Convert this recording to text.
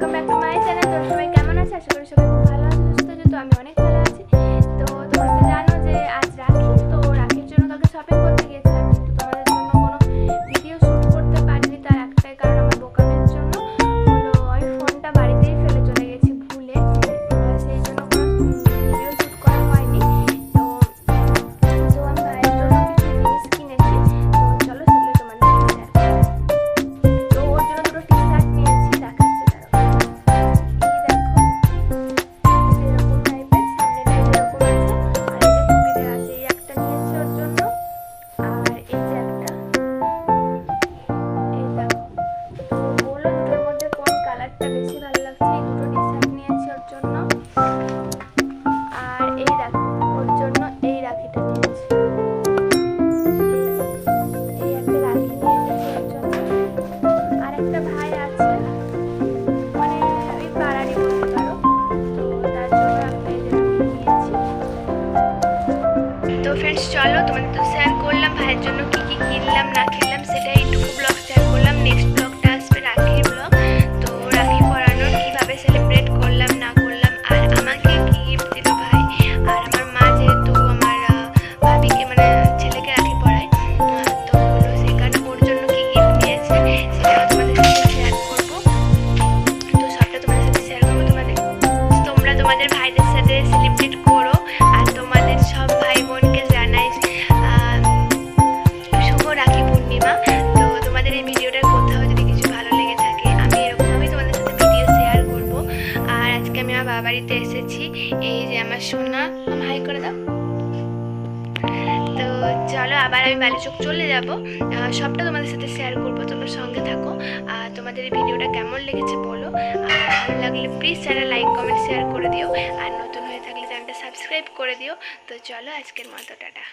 Welcome back to my channel. তোর সবাই কেমন আছে? আশা করি সবাই ভালো আছে, সুস্থ আছে, তো আমি অনেক ভালো আছি। फ्रेंड्स चलो तुम्हारे तो सैन कोल्लम है जो সোনা বাবা বাড়িতে এসেছি। এই যে আমার সোনা হাই করে দাও। তো চলো, আবার আমি বালিচক চলে যাব। সবটা তোমাদের সাথে শেয়ার করব, তোমরা সঙ্গে থাকো। আর তোমাদের এই ভিডিওটা কেমন লেগেছে বলো। আর ভালো লাগলে please channel like comment share করে দিও। আর নতুন হয়ে থাকলে চ্যানেলটা সাবস্ক্রাইব করে দিও। তো চলো, আজকের মতো, টাটা।